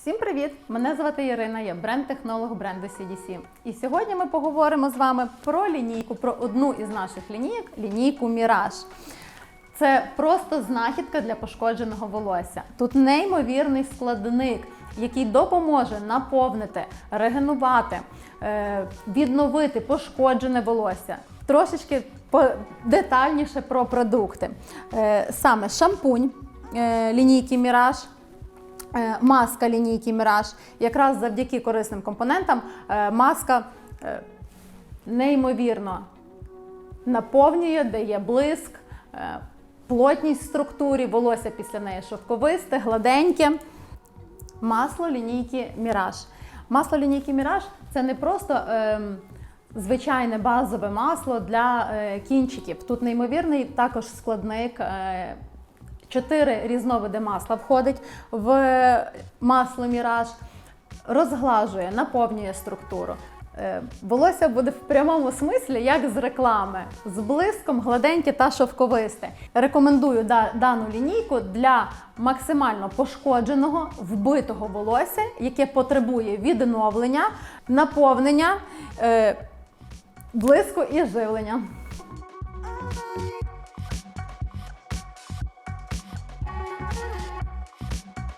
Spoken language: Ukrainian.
Всім привіт! Мене звати Ірина, я бренд-технолог бренду CDC. І сьогодні ми поговоримо з вами про лінійку, про одну із наших лінійок лінійку Міраж. Це просто знахідка для пошкодженого волосся. Тут неймовірний складник, який допоможе наповнити, регенувати, е, відновити пошкоджене волосся. Трошечки детальніше про продукти. Е, Саме шампунь е, лінійки Міраж. Е, Маска лінійки Міраж. Якраз завдяки корисним компонентам е, маска е, неймовірно наповнює, дає блиск, е, плотність структурі, волосся після неї шовковисте, гладеньке. Масло лінійки Міраж. Масло лінійки Міраж це не просто ем, звичайне базове масло для е, кінчиків. Тут неймовірний також складник. Е, Чотири різновиди масла входить в масло Міраж, розглажує, наповнює структуру. Е, Волосся буде в прямому смислі, як з реклами, з блиском, гладеньке та шовковисте. Рекомендую да- дану лінійку для максимально пошкодженого, вбитого волосся, яке потребує відновлення, наповнення, е, блиску і живлення.